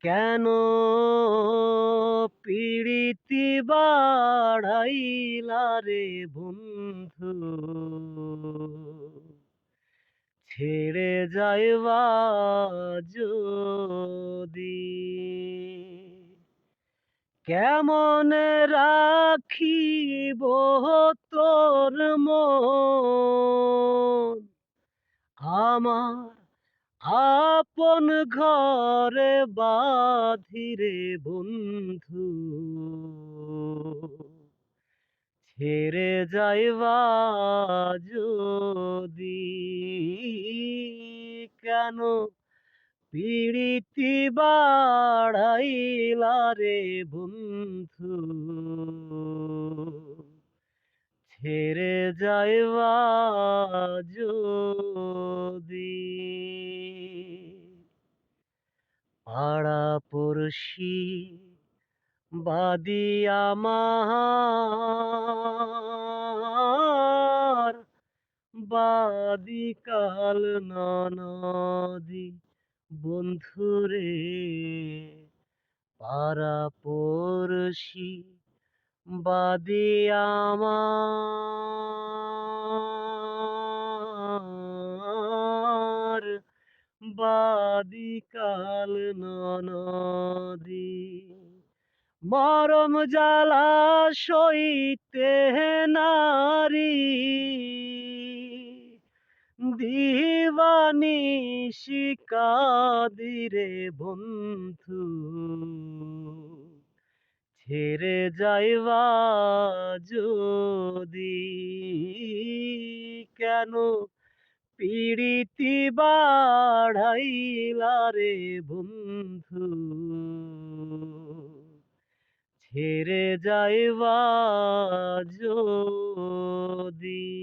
কেন পিড়িতি বাড়াইলা রে বন্ধু? ছেড়ে যাইবা যদি। কেমন রাখিব তোর মন? আমার আপন ঘরে বাধিরে বন্ধু। ছেড়ে যাইবা যদি, কেন পিড়িতি বাড়াইলা রে বন্ধু? ছেড়ে যাইবা যদি পাড়া পড়শি বাদি আমার। বাদি কাল ননদি বন্ধুরে পাড়া পড়শি বাদি আমার। বাদি কাল ননদি। মরম জ্বালা সইতে নারী। দিবানি শিকাদিরে বন্ধু। ছেড়ে যাইবা যদি। কেন পিড়িতি বাড়াইলা রে বন্ধু। ছেড়ে যাইবা যদি।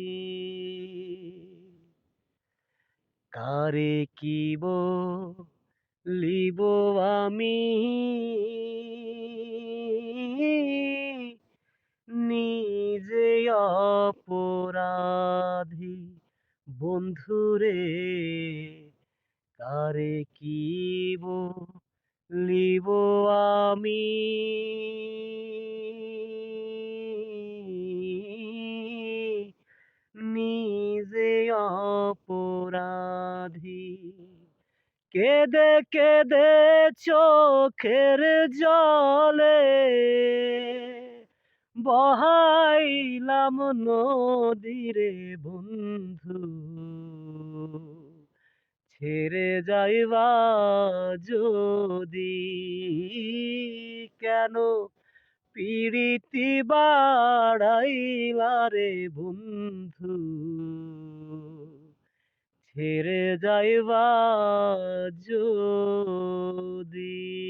কারে কিব লিব আমি? নিজে অপরাধী বন্ধুরে কারে কিব লিব আমি? নিজে অপরাধী কেদে কেদে চোখের জলে বহাইলাম নদীরে বন্ধু। ছেড়ে যাইবা যদি কেন? পিড়িতি বাড়াইলা রে বন্ধু। ছেড়ে যাইবা যদি